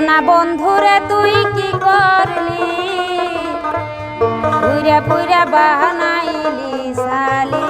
সোনা বন্ধুরে তুই কি করলি? পুইরা পুইরা বানাইলি সালি